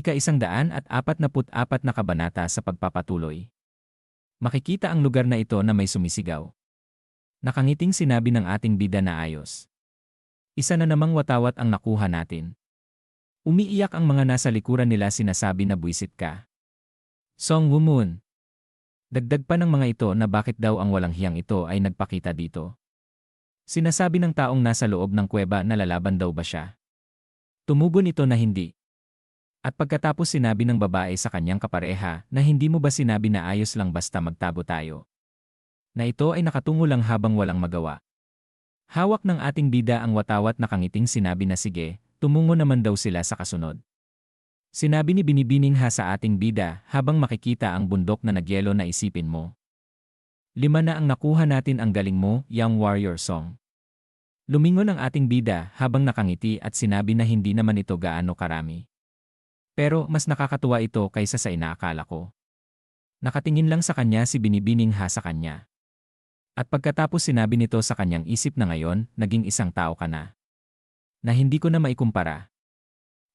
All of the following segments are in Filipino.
Ika-isang daan at apat na kabanata sa pagpapatuloy. Makikita ang lugar na ito na may sumisigaw. Nakangiting sinabi ng ating bida na ayos. Isa na namang watawat ang nakuha natin. Umiiyak ang mga nasa likuran nila sinasabi na buwisit ka. Song Wumun. Dagdag pa ng mga ito na bakit daw ang walang hiyang ito ay nagpakita dito. Sinasabi ng taong nasa loob ng kuweba na lalaban daw ba siya. Tumugon ito na hindi. At pagkatapos sinabi ng babae sa kanyang kapareha na hindi mo ba sinabi na ayos lang basta magtabo tayo. Na ito ay nakatungo lang habang walang magawa. Hawak ng ating bida ang watawat na kangiting sinabi na sige, tumungo naman daw sila sa kasunod. Sinabi ni Binibining ha sa ating bida habang makikita ang bundok na nagyelo na isipin mo. Lima na ang nakuha natin ang galing mo, Young Warrior Song. Lumingon ang ating bida habang nakangiti at sinabi na hindi naman ito gaano karami. Pero mas nakakatuwa ito kaysa sa inaakala ko. Nakatingin lang sa kanya si Binibining ha sa kanya. At pagkatapos sinabi nito sa kanyang isip na ngayon, naging isang tao ka na. Na hindi ko na maikumpara.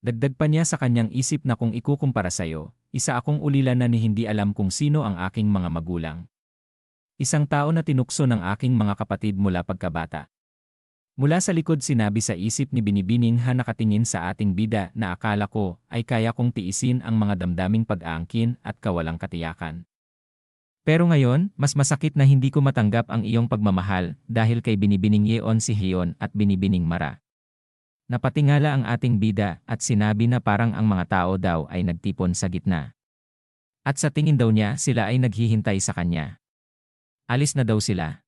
Dagdag pa niya sa kanyang isip na kung ikukumpara sa'yo, isa akong ulila na ni hindi alam kung sino ang aking mga magulang. Isang tao na tinukso ng aking mga kapatid mula pagkabata. Mula sa likod sinabi sa isip ni Binibining ha nakatingin sa ating bida na akala ko ay kaya kong tiisin ang mga damdaming pag-aangkin at kawalang katiyakan. Pero ngayon, mas masakit na hindi ko matanggap ang iyong pagmamahal dahil kay Binibining Yeon si Hyon at Binibining Mara. Napatingala ang ating bida at sinabi na parang ang mga tao daw ay nagtipon sa gitna. At sa tingin daw niya sila ay naghihintay sa kanya. Alis na daw sila.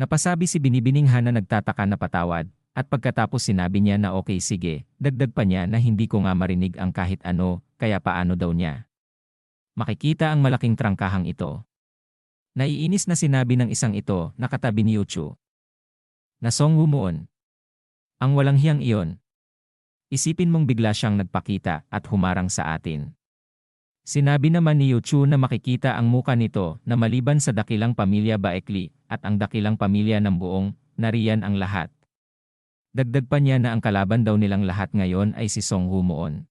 Napasabi si Binibining Han na nagtataka na patawad, at pagkatapos sinabi niya na okay sige, dagdag pa niya na hindi ko nga marinig ang kahit ano, kaya paano daw niya. Makikita ang malaking trangkahang ito. Naiinis na sinabi ng isang ito na katabi ni Uchu. Nasong humuon. Ang walang hiyang iyon. Isipin mong bigla siyang nagpakita at humarang sa atin. Sinabi naman ni Yuchu na makikita ang muka nito na maliban sa dakilang pamilya Baekli at ang dakilang pamilya ng buong, nariyan ang lahat. Dagdag pa niya na ang kalaban daw nilang lahat ngayon ay si Song Humuon.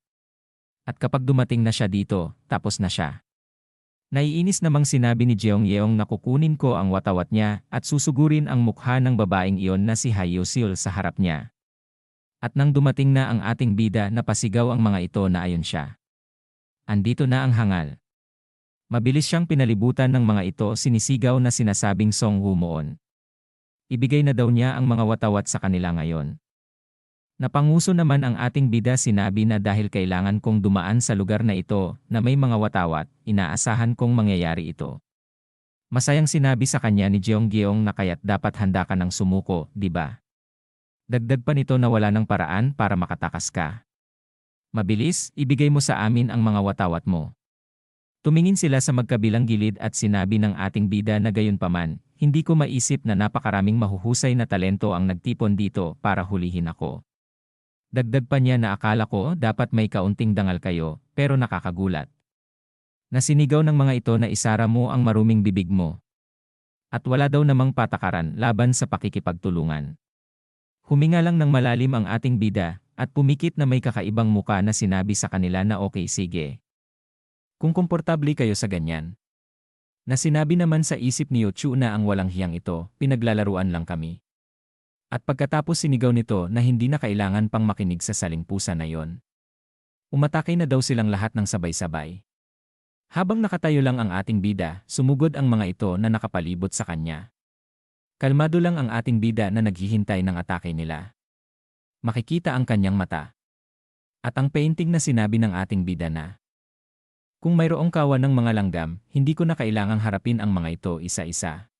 At kapag dumating na siya dito, tapos na siya. Naiinis namang sinabi ni Jeong Yeong na kukunin ko ang watawat niya at susugurin ang mukha ng babaeng iyon na si Hayo Seol sa harap niya. At nang dumating na ang ating bida na pasigaw ang mga ito na ayon siya. Andito na ang hangal. Mabilis siyang pinalibutan ng mga ito sinisigaw na sinasabing Song Humuon. Ibigay na daw niya ang mga watawat sa kanila ngayon. Napanguso naman ang ating bida sinabi na dahil kailangan kong dumaan sa lugar na ito na may mga watawat, inaasahan kong mangyayari ito. Masayang sinabi sa kanya ni Jeong Gyeong na kaya't dapat handa ka ng sumuko, di ba? Dagdag pa nito na wala ng paraan para makatakas ka. Mabilis, ibigay mo sa amin ang mga watawat mo. Tumingin sila sa magkabilang gilid at sinabi ng ating bida na gayon paman, hindi ko maisip na napakaraming mahuhusay na talento ang nagtipon dito para hulihin ako. Dagdag pa niya na akala ko dapat may kaunting dangal kayo, pero nakakagulat. Nasinigaw ng mga ito na isara mo ang maruming bibig mo. At wala daw namang patakaran laban sa pakikipagtulungan. Huminga lang ng malalim ang ating bida, at pumikit na may kakaibang muka na sinabi sa kanila na okay sige. Kung komportable kayo sa ganyan. Na sinabi naman sa isip ni Yochu na ang walang hiyang ito, pinaglalaruan lang kami. At pagkatapos sinigaw nito na hindi na kailangan pang makinig sa saling pusa na yon. Umatake na daw silang lahat ng sabay-sabay. Habang nakatayo lang ang ating bida, sumugod ang mga ito na nakapalibot sa kanya. Kalmado lang ang ating bida na naghihintay ng atake nila makikita ang kanyang mata. At ang painting na sinabi ng ating bida na, Kung mayroong kawan ng mga langgam, hindi ko na kailangang harapin ang mga ito isa-isa.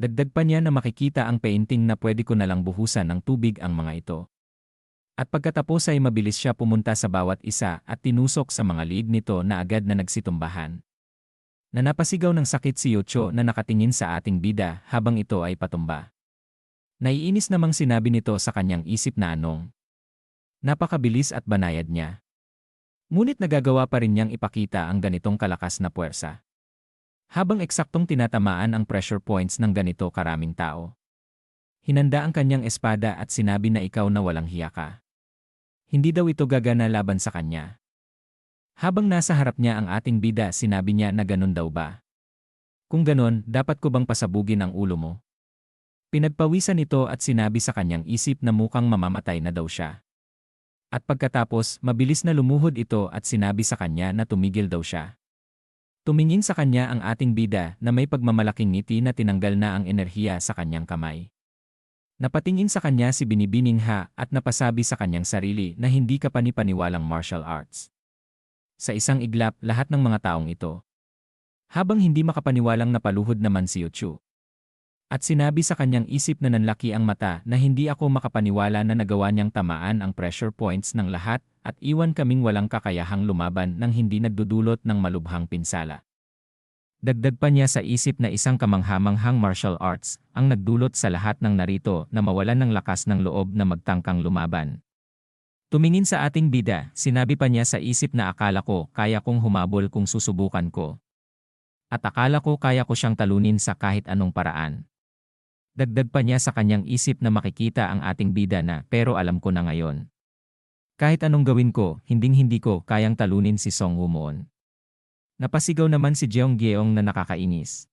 Dagdag pa niya na makikita ang painting na pwede ko na lang buhusan ng tubig ang mga ito. At pagkatapos ay mabilis siya pumunta sa bawat isa at tinusok sa mga liig nito na agad na nagsitumbahan. Na napasigaw ng sakit si Yocho na nakatingin sa ating bida habang ito ay patumba. Naiinis namang sinabi nito sa kanyang isip na anong. Napakabilis at banayad niya. Ngunit nagagawa pa rin niyang ipakita ang ganitong kalakas na puwersa. Habang eksaktong tinatamaan ang pressure points ng ganito karaming tao. Hinanda ang kanyang espada at sinabi na ikaw na walang hiya ka. Hindi daw ito gagana laban sa kanya. Habang nasa harap niya ang ating bida sinabi niya na ganun daw ba? Kung ganon, dapat ko bang pasabugin ang ulo mo? Pinagpawisan ito at sinabi sa kanyang isip na mukhang mamamatay na daw siya. At pagkatapos, mabilis na lumuhod ito at sinabi sa kanya na tumigil daw siya. Tumingin sa kanya ang ating bida na may pagmamalaking ngiti na tinanggal na ang enerhiya sa kanyang kamay. Napatingin sa kanya si Binibining Ha at napasabi sa kanyang sarili na hindi ka panipaniwalang martial arts. Sa isang iglap, lahat ng mga taong ito. Habang hindi makapaniwalang napaluhod naman si Yuchu. At sinabi sa kanyang isip na nanlaki ang mata na hindi ako makapaniwala na nagawa niyang tamaan ang pressure points ng lahat at iwan kaming walang kakayahang lumaban nang hindi nagdudulot ng malubhang pinsala. Dagdag pa niya sa isip na isang kamanghamanghang martial arts ang nagdulot sa lahat ng narito na mawalan ng lakas ng loob na magtangkang lumaban. Tumingin sa ating bida, sinabi pa niya sa isip na akala ko kaya kong humabol kung susubukan ko. At akala ko kaya ko siyang talunin sa kahit anong paraan. Dagdag pa niya sa kanyang isip na makikita ang ating bida na pero alam ko na ngayon. Kahit anong gawin ko, hinding-hindi ko kayang talunin si Song Wumoon. Napasigaw naman si Jeong Gyeong na nakakainis.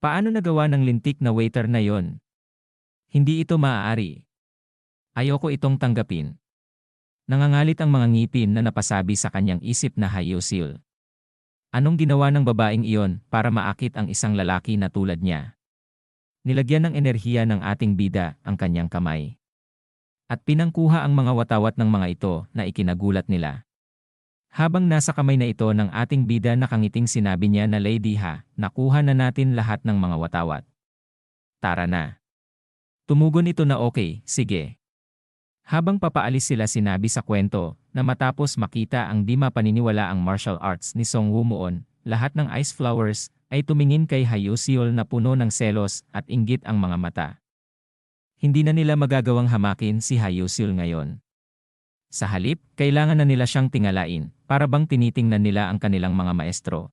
Paano nagawa ng lintik na waiter na yon? Hindi ito maaari. Ayoko itong tanggapin. Nangangalit ang mga ngipin na napasabi sa kanyang isip na hayosil. Anong ginawa ng babaeng iyon para maakit ang isang lalaki na tulad niya? Nilagyan ng enerhiya ng ating bida ang kanyang kamay. At pinangkuha ang mga watawat ng mga ito na ikinagulat nila. Habang nasa kamay na ito ng ating bida nakangiting sinabi niya na Lady Ha, nakuha na natin lahat ng mga watawat. Tara na. Tumugon ito na okay, sige. Habang papaalis sila sinabi sa kwento na matapos makita ang di mapaniniwala ang martial arts ni Song Wumuon, lahat ng ice flowers ay tumingin kay Hayusiol na puno ng selos at inggit ang mga mata. Hindi na nila magagawang hamakin si Hayusiol ngayon. Sa halip, kailangan na nila siyang tingalain, para bang tinitingnan nila ang kanilang mga maestro.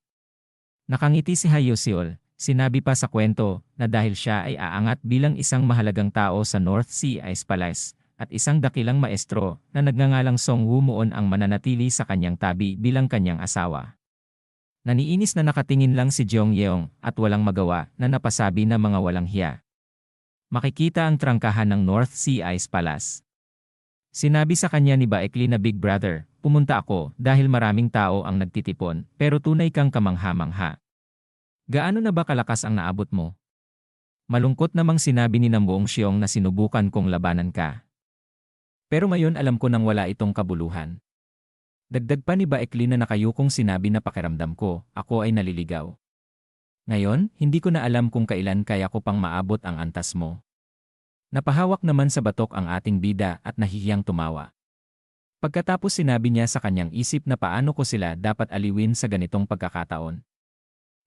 Nakangiti si Hayusiol, sinabi pa sa kwento na dahil siya ay aangat bilang isang mahalagang tao sa North Sea Ice Palace, at isang dakilang maestro na nagngangalang Song Wumuon ang mananatili sa kanyang tabi bilang kanyang asawa. Naniinis na nakatingin lang si Jong Yeong at walang magawa na napasabi na mga walang hiya. Makikita ang trangkahan ng North Sea Ice Palace. Sinabi sa kanya ni Baekli na Big Brother, pumunta ako dahil maraming tao ang nagtitipon pero tunay kang kamangha-mangha. Gaano na ba kalakas ang naabot mo? Malungkot namang sinabi ni Nambuong Siyong na sinubukan kong labanan ka. Pero ngayon alam ko nang wala itong kabuluhan. Dagdag pa ni Baekli na nakayukong sinabi na pakiramdam ko, ako ay naliligaw. Ngayon, hindi ko na alam kung kailan kaya ko pang maabot ang antas mo. Napahawak naman sa batok ang ating bida at nahihiyang tumawa. Pagkatapos sinabi niya sa kanyang isip na paano ko sila dapat aliwin sa ganitong pagkakataon.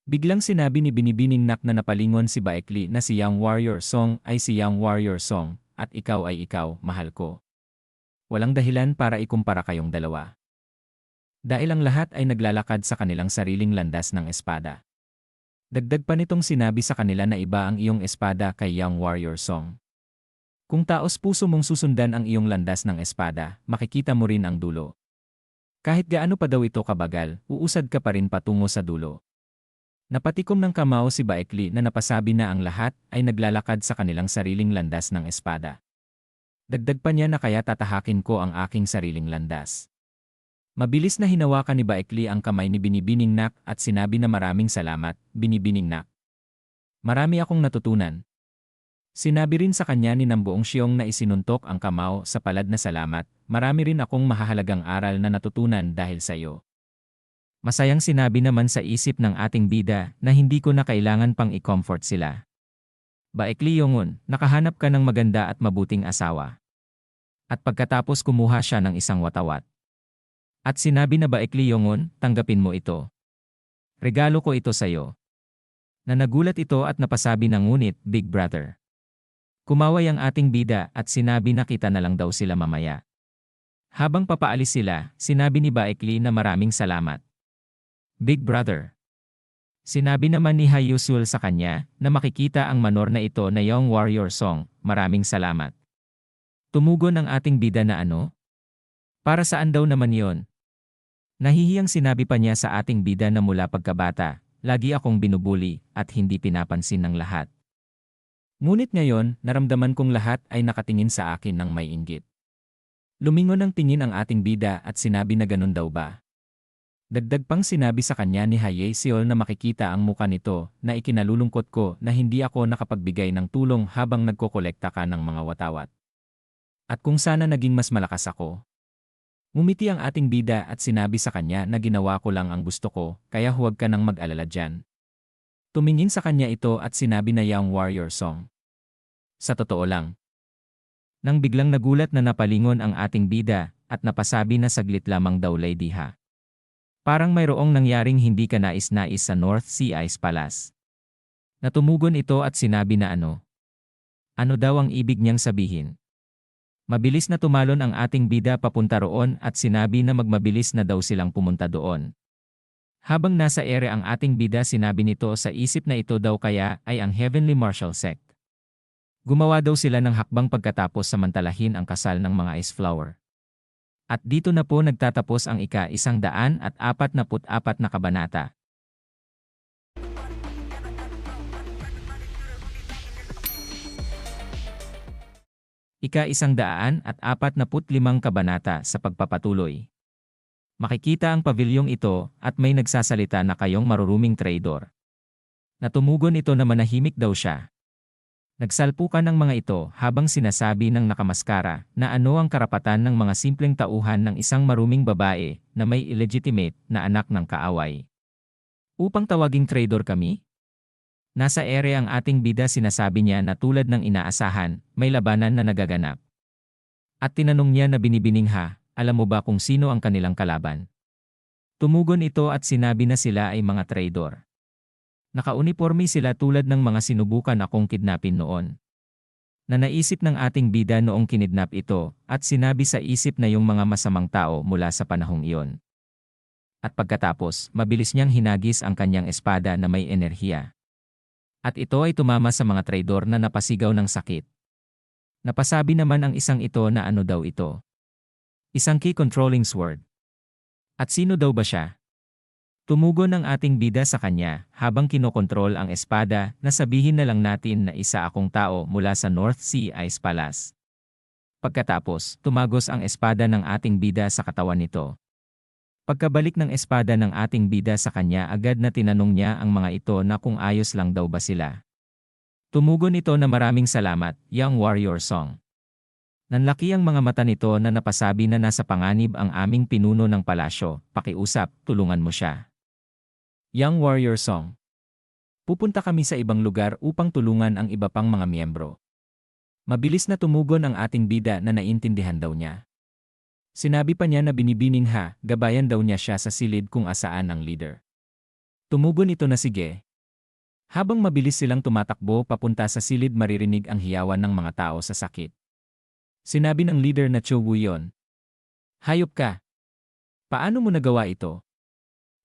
Biglang sinabi ni Binibining Nak na napalingon si Baekli na si Young Warrior Song ay si Young Warrior Song at ikaw ay ikaw, mahal ko. Walang dahilan para ikumpara kayong dalawa. Dahil ang lahat ay naglalakad sa kanilang sariling landas ng espada. Dagdag pa nitong sinabi sa kanila na iba ang iyong espada kay Young Warrior Song. Kung taos puso mong susundan ang iyong landas ng espada, makikita mo rin ang dulo. Kahit gaano pa daw ito kabagal, uusad ka pa rin patungo sa dulo. Napatikom ng kamao si Baekli na napasabi na ang lahat ay naglalakad sa kanilang sariling landas ng espada. Dagdag pa niya na kaya tatahakin ko ang aking sariling landas. Mabilis na hinawakan ni Baekli ang kamay ni Binibining Nak at sinabi na maraming salamat, Binibining Nak. Marami akong natutunan. Sinabi rin sa kanya ni Nambuong Siyong na isinuntok ang kamao sa palad na salamat, marami rin akong mahahalagang aral na natutunan dahil sa iyo. Masayang sinabi naman sa isip ng ating bida na hindi ko na kailangan pang i-comfort sila. Baekli Yongun, nakahanap ka ng maganda at mabuting asawa. At pagkatapos kumuha siya ng isang watawat. At sinabi na ba Ekliyongon, tanggapin mo ito. Regalo ko ito sa iyo. Na nagulat ito at napasabi ng ngunit, Big Brother. Kumaway ang ating bida at sinabi na kita na lang daw sila mamaya. Habang papaalis sila, sinabi ni Baekli na maraming salamat. Big Brother. Sinabi naman ni Hayusul sa kanya na makikita ang manor na ito na Young Warrior Song, maraming salamat. Tumugon ang ating bida na ano? Para saan daw naman yon? Nahihiyang sinabi pa niya sa ating bida na mula pagkabata, lagi akong binubuli at hindi pinapansin ng lahat. Ngunit ngayon, naramdaman kong lahat ay nakatingin sa akin ng may inggit. Lumingon ang tingin ang ating bida at sinabi na ganun daw ba. Dagdag pang sinabi sa kanya ni Haye Seol na makikita ang muka nito na ikinalulungkot ko na hindi ako nakapagbigay ng tulong habang nagkokolekta ka ng mga watawat. At kung sana naging mas malakas ako. Ngumiti ang ating bida at sinabi sa kanya na ginawa ko lang ang gusto ko, kaya huwag ka nang mag-alala dyan. Tumingin sa kanya ito at sinabi na Young Warrior Song. Sa totoo lang. Nang biglang nagulat na napalingon ang ating bida at napasabi na saglit lamang daw Lady Ha. Parang mayroong nangyaring hindi ka nais-nais sa North Sea Ice Palace. Natumugon ito at sinabi na ano. Ano daw ang ibig niyang sabihin? Mabilis na tumalon ang ating bida papunta roon at sinabi na magmabilis na daw silang pumunta doon. Habang nasa ere ang ating bida sinabi nito sa isip na ito daw kaya ay ang Heavenly Marshal Sect. Gumawa daw sila ng hakbang pagkatapos samantalahin ang kasal ng mga Ice Flower. At dito na po nagtatapos ang ika-isang daan at apat na put apat na kabanata. Ika-isang daan at apat na limang kabanata sa pagpapatuloy. Makikita ang pavilyong ito at may nagsasalita na kayong maruruming traidor. Natumugon ito na manahimik daw siya. Nagsalpukan ng mga ito habang sinasabi ng nakamaskara na ano ang karapatan ng mga simpleng tauhan ng isang maruming babae na may illegitimate na anak ng kaaway. Upang tawaging traidor kami? Nasa ere ang ating bida sinasabi niya na tulad ng inaasahan, may labanan na nagaganap. At tinanong niya na binibining ha, alam mo ba kung sino ang kanilang kalaban? Tumugon ito at sinabi na sila ay mga traidor. Nakauniforme sila tulad ng mga sinubukan akong kidnapin noon. Na naisip ng ating bida noong kinidnap ito at sinabi sa isip na yung mga masamang tao mula sa panahong iyon. At pagkatapos, mabilis niyang hinagis ang kanyang espada na may enerhiya. At ito ay tumama sa mga traidor na napasigaw ng sakit. Napasabi naman ang isang ito na ano daw ito. Isang key controlling sword. At sino daw ba siya? Tumugon ang ating bida sa kanya habang kinokontrol ang espada na sabihin na lang natin na isa akong tao mula sa North Sea Ice Palace. Pagkatapos, tumagos ang espada ng ating bida sa katawan nito. Pagkabalik ng espada ng ating bida sa kanya agad na tinanong niya ang mga ito na kung ayos lang daw ba sila. Tumugon ito na maraming salamat, Young Warrior Song. Nanlaki ang mga mata nito na napasabi na nasa panganib ang aming pinuno ng palasyo, pakiusap, tulungan mo siya. Young Warrior Song Pupunta kami sa ibang lugar upang tulungan ang iba pang mga miyembro. Mabilis na tumugon ang ating bida na naintindihan daw niya. Sinabi pa niya na binibining ha, gabayan daw niya siya sa silid kung asaan ang leader. Tumugon ito na sige. Habang mabilis silang tumatakbo papunta sa silid maririnig ang hiyawan ng mga tao sa sakit. Sinabi ng leader na Cho Wuyon. Hayop ka. Paano mo nagawa ito?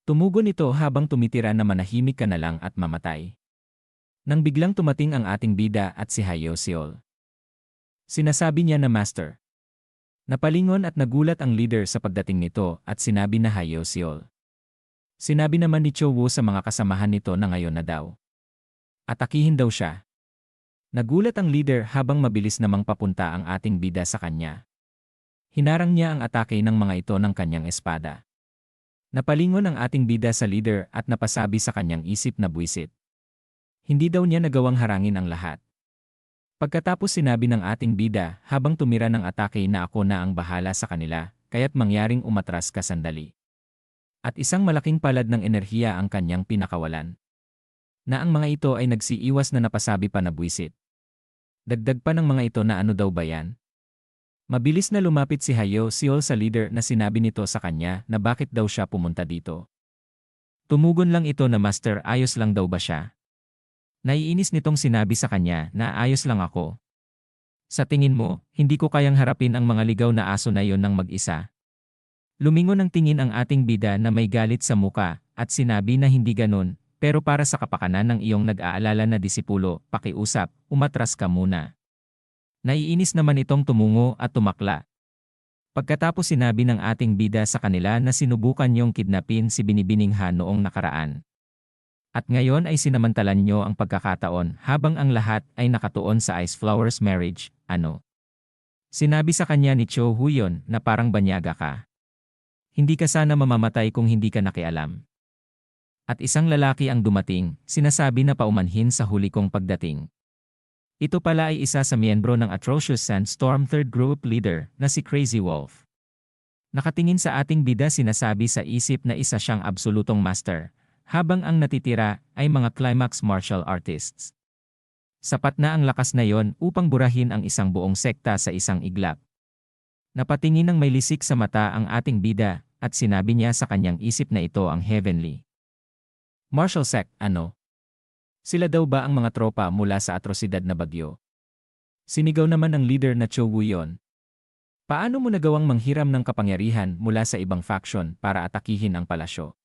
Tumugon ito habang tumitira na manahimik ka na lang at mamatay. Nang biglang tumating ang ating bida at si Hayo Seol. Sinasabi niya na Master. Napalingon at nagulat ang leader sa pagdating nito at sinabi na Hayo Seol. Sinabi naman ni Cho Woo sa mga kasamahan nito na ngayon na daw. Atakihin daw siya. Nagulat ang leader habang mabilis namang papunta ang ating bida sa kanya. Hinarang niya ang atake ng mga ito ng kanyang espada. Napalingon ang ating bida sa leader at napasabi sa kanyang isip na buwisit. Hindi daw niya nagawang harangin ang lahat. Pagkatapos sinabi ng ating bida habang tumira ng atake na ako na ang bahala sa kanila, kaya't mangyaring umatras ka sandali. At isang malaking palad ng enerhiya ang kanyang pinakawalan. Na ang mga ito ay nagsiiwas na napasabi pa na buwisit. Dagdag pa ng mga ito na ano daw ba yan? Mabilis na lumapit si Hayo Seol sa leader na sinabi nito sa kanya na bakit daw siya pumunta dito. Tumugon lang ito na master ayos lang daw ba siya? Naiinis nitong sinabi sa kanya na ayos lang ako. Sa tingin mo, hindi ko kayang harapin ang mga ligaw na aso na yon ng mag-isa. Lumingon ang tingin ang ating bida na may galit sa muka at sinabi na hindi ganun, pero para sa kapakanan ng iyong nag-aalala na disipulo, pakiusap, umatras ka muna. Naiinis naman itong tumungo at tumakla. Pagkatapos sinabi ng ating bida sa kanila na sinubukan niyong kidnapin si Binibining Han noong nakaraan. At ngayon ay sinamantalan niyo ang pagkakataon habang ang lahat ay nakatuon sa Ice Flowers marriage, ano? Sinabi sa kanya ni Cho Huyon na parang banyaga ka. Hindi ka sana mamamatay kung hindi ka nakialam. At isang lalaki ang dumating, sinasabi na paumanhin sa huli kong pagdating. Ito pala ay isa sa miyembro ng Atrocious Sandstorm Third Group Leader na si Crazy Wolf. Nakatingin sa ating bida sinasabi sa isip na isa siyang absolutong master, habang ang natitira ay mga climax martial artists. Sapat na ang lakas na yon upang burahin ang isang buong sekta sa isang iglap. Napatingin ng may lisik sa mata ang ating bida at sinabi niya sa kanyang isip na ito ang heavenly. Martial sect, ano? Sila daw ba ang mga tropa mula sa atrosidad na bagyo? Sinigaw naman ng leader na Cho Wuyon. Paano mo nagawang manghiram ng kapangyarihan mula sa ibang faction para atakihin ang palasyo?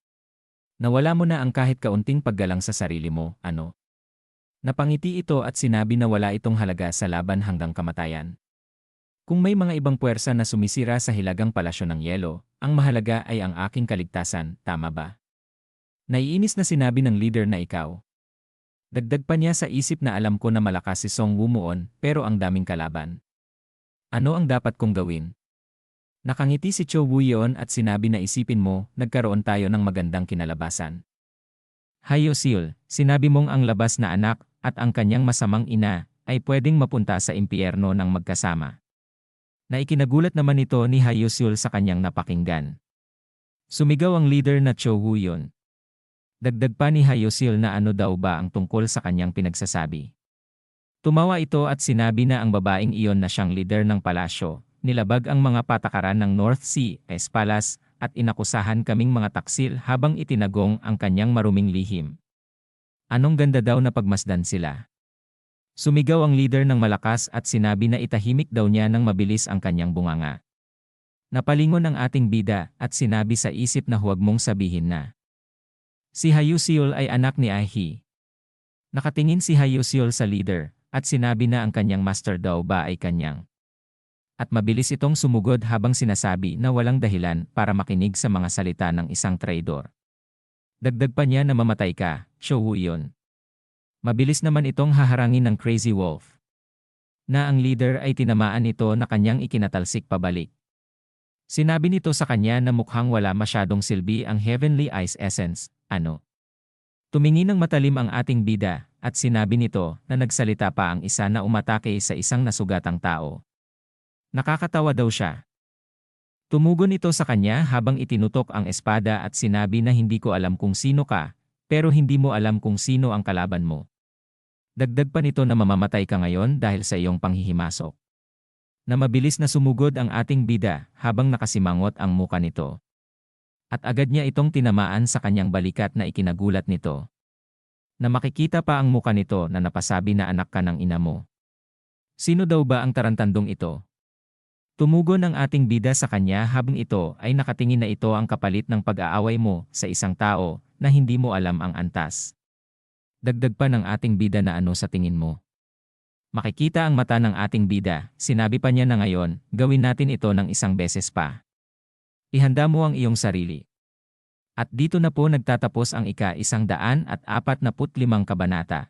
Nawala mo na ang kahit kaunting paggalang sa sarili mo, ano? Napangiti ito at sinabi na wala itong halaga sa laban hanggang kamatayan. Kung may mga ibang puwersa na sumisira sa hilagang palasyo ng yelo, ang mahalaga ay ang aking kaligtasan, tama ba? Naiinis na sinabi ng leader na ikaw, Dagdag pa niya sa isip na alam ko na malakas si Song Wumuon pero ang daming kalaban. Ano ang dapat kong gawin? Nakangiti si Cho Wuyon at sinabi na isipin mo, nagkaroon tayo ng magandang kinalabasan. Hayo Sil, sinabi mong ang labas na anak at ang kanyang masamang ina ay pwedeng mapunta sa impyerno ng magkasama. Na ikinagulat naman ito ni Hayo Sil sa kanyang napakinggan. Sumigaw ang leader na Cho Wuyon. Dagdag pa ni Hayosil na ano daw ba ang tungkol sa kanyang pinagsasabi. Tumawa ito at sinabi na ang babaeng iyon na siyang leader ng palasyo, nilabag ang mga patakaran ng North Sea, Espalas, at inakusahan kaming mga taksil habang itinagong ang kanyang maruming lihim. Anong ganda daw na pagmasdan sila. Sumigaw ang leader ng malakas at sinabi na itahimik daw niya ng mabilis ang kanyang bunganga. Napalingon ang ating bida at sinabi sa isip na huwag mong sabihin na. Si Hayusiol ay anak ni Ahi. Nakatingin si Hayusiol sa leader, at sinabi na ang kanyang master daw ba ay kanyang. At mabilis itong sumugod habang sinasabi na walang dahilan para makinig sa mga salita ng isang traidor. Dagdag pa niya na mamatay ka, Shou yun. Mabilis naman itong haharangin ng Crazy Wolf. Na ang leader ay tinamaan ito na kanyang ikinatalsik pabalik. Sinabi nito sa kanya na mukhang wala masyadong silbi ang Heavenly Ice Essence, ano? Tumingin ng matalim ang ating bida, at sinabi nito na nagsalita pa ang isa na umatake sa isang nasugatang tao. Nakakatawa daw siya. Tumugon ito sa kanya habang itinutok ang espada at sinabi na hindi ko alam kung sino ka, pero hindi mo alam kung sino ang kalaban mo. Dagdag pa nito na mamamatay ka ngayon dahil sa iyong panghihimasok. Na mabilis na sumugod ang ating bida habang nakasimangot ang muka nito. At agad niya itong tinamaan sa kanyang balikat na ikinagulat nito. Na makikita pa ang muka nito na napasabi na anak ka ng ina mo. Sino daw ba ang tarantandong ito? Tumugon ang ating bida sa kanya habang ito ay nakatingin na ito ang kapalit ng pag-aaway mo sa isang tao na hindi mo alam ang antas. Dagdag pa ng ating bida na ano sa tingin mo. Makikita ang mata ng ating bida, sinabi pa niya na ngayon, gawin natin ito ng isang beses pa. Ihanda mo ang iyong sarili. At dito na po nagtatapos ang ika-isang daan at apat na putlimang kabanata.